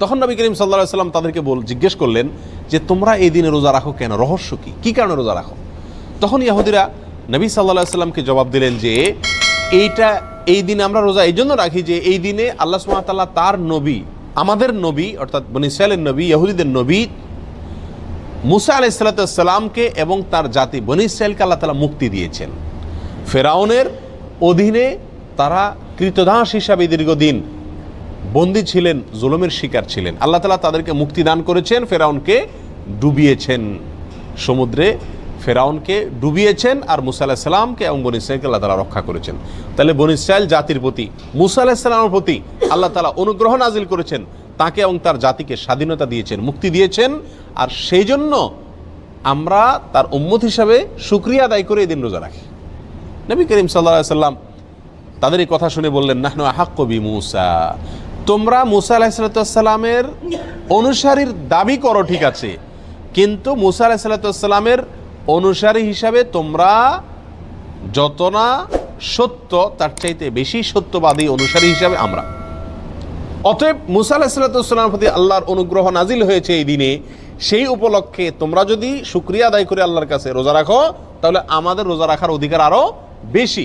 তখন নবী করিম সাল্লাহ সাল্লাম তাদেরকে বল জিজ্ঞেস করলেন যে, তোমরা এই দিনে রোজা রাখো কেন? রহস্য কি? কী কারণে রোজা রাখো? তখন ইয়াহুদিরা নবী সাল্লাহ সাল্লামকে জবাব দিলেন যে, এইটা, এই দিনে আমরা রোজা এই জন্য রাখি যে, এই দিনে আল্লাহ সুমাতাল্লাহ তার নবী, আমাদের নবী, অর্থাৎ বনিসালের নবী, ইহুদিদের নবী, মুসা আলাইসাল্লাতামকে এবং তার জাতি বনি ইসরায়েলকে আল্লাহ তালা মুক্তি দিয়েছেন। ফেরাউনের অধীনে তারা কৃতদাস হিসাবে দীর্ঘদিন বন্দী ছিলেন, জুলমের শিকার ছিলেন। আল্লাহ তালা তাদেরকে মুক্তি দান করেছেন, ফেরাউনকে ডুবিয়েছেন। সমুদ্রে ফেরাউনকে ডুবিয়েছেন আর মুসা আলাহ সাল্লামকে এবং বনি ইসরায়েলকে আল্লাহ তালা রক্ষা করেছেন। তাহলে বনি ইসরায়েল জাতির প্রতি, মুসা আলাহ সাল্লামের প্রতি আল্লাহ তালা অনুগ্রহ নাজিল করেছেন, তাকে এবং তার জাতিকে স্বাধীনতা দিয়েছেন, মুক্তি দিয়েছেন। আর সেই জন্য আমরা তার উম্মত হিসাবে সুক্রিয়া আদায় করে এই দিন রোজা রাখি। নবী করিম সাল্লা সাল্লাম তাদের এই কথা শুনে বললেন, নাহনু আহাক কবি মুসা। তোমরা মুসা আলাহিসাল্লামের অনুসারীর দাবি করো, ঠিক আছে। কিন্তু মুসা আলাহিসাল্লামের অনুসারী হিসাবে তোমরা যত না সত্য, তার চাইতে বেশি সত্যবাদী অনুসারী হিসাবে আমরা। অতএব মুসা আলাহিসাল্লামের প্রতি আল্লাহর অনুগ্রহ নাজিল হয়েছে এই দিনে। সেই উপলক্ষে তোমরা যদি শুক্রিয়া আদায় করে আল্লাহর কাছে রোজা রাখো, তাহলে আমাদের রোজা রাখার অধিকার আরও বেশি।